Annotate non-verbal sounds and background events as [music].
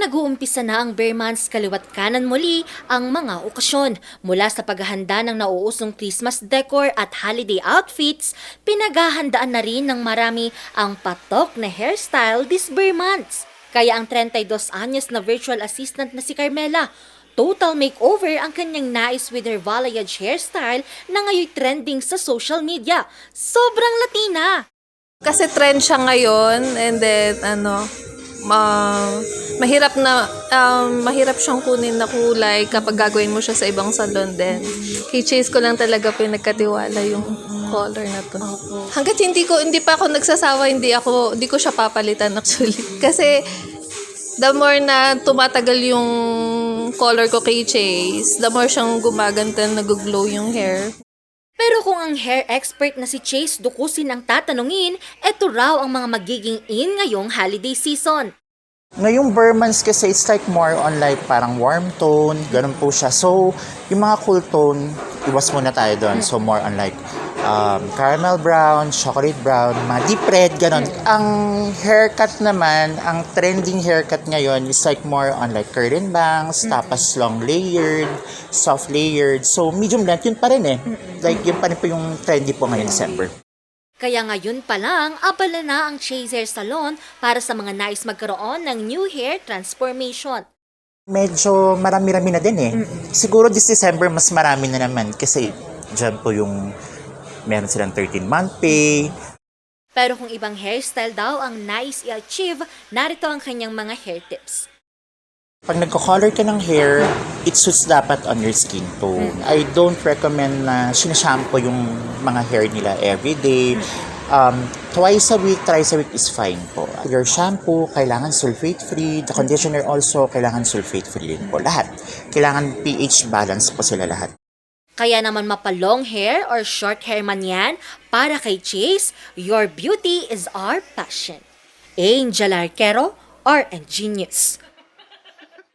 nag-uumpisa na ang bare months kaliwat kanan muli ang mga okasyon. Mula sa paghahanda ng nauusong Christmas decor at holiday outfits, pinaghahandaan na rin ng marami ang patok na hairstyle this bare months. Kaya ang 32 anyos na virtual assistant na si Carmela, total makeover ang kanyang nais with her balayage hairstyle na ngayon trending sa social media. Sobrang Latina! Kasi trend siya ngayon and then ano, ma mahirap na um, mahirap siyang kunin na kulay kapag gagawin mo siya sa ibang salon din. Kay Chase ko lang talaga pinagkatiwala yung color na to. Hanggat hindi ko hindi pa ako nagsasawa, hindi ako hindi ko siya papalitan actually. [laughs] Kasi the more na tumatagal yung color ko kay Chase, the more siyang gumaganda, nag-glow yung hair. Pero kung ang hair expert na si Chase Dukusin ang tatanungin, eto raw ang mga magiging in ngayong holiday season. Ngayong Burmans kasi it's like more on like parang warm tone, ganun po siya. So, yung mga cool tone, iwas muna tayo doon. So, more on like um, caramel brown, chocolate brown, deep red, ganun. Ang haircut naman, ang trending haircut ngayon is like more on like curtain bangs, tapos long layered, soft layered. So, medium length, yun pa rin eh. Like, yun pa rin po yung trendy po ngayon December. Kaya ngayon pa lang, abala na ang Chase Hair Salon para sa mga nais magkaroon ng new hair transformation. Medyo marami-rami na din eh. Siguro this December mas marami na naman kasi dyan po yung meron silang 13-month pay. Pero kung ibang hairstyle daw ang nais i-achieve, narito ang kanyang mga hair tips. Pag nagko-color ka ng hair, it suits dapat on your skin tone. I don't recommend na sinashampoo yung mga hair nila every day. Um, twice a week, thrice a week is fine po. Your shampoo, kailangan sulfate-free. The conditioner also, kailangan sulfate-free rin po. Lahat. Kailangan pH balance po sila lahat. Kaya naman mapa-long hair or short hair man yan, para kay Chase, your beauty is our passion. Angel Arquero, RN Genius.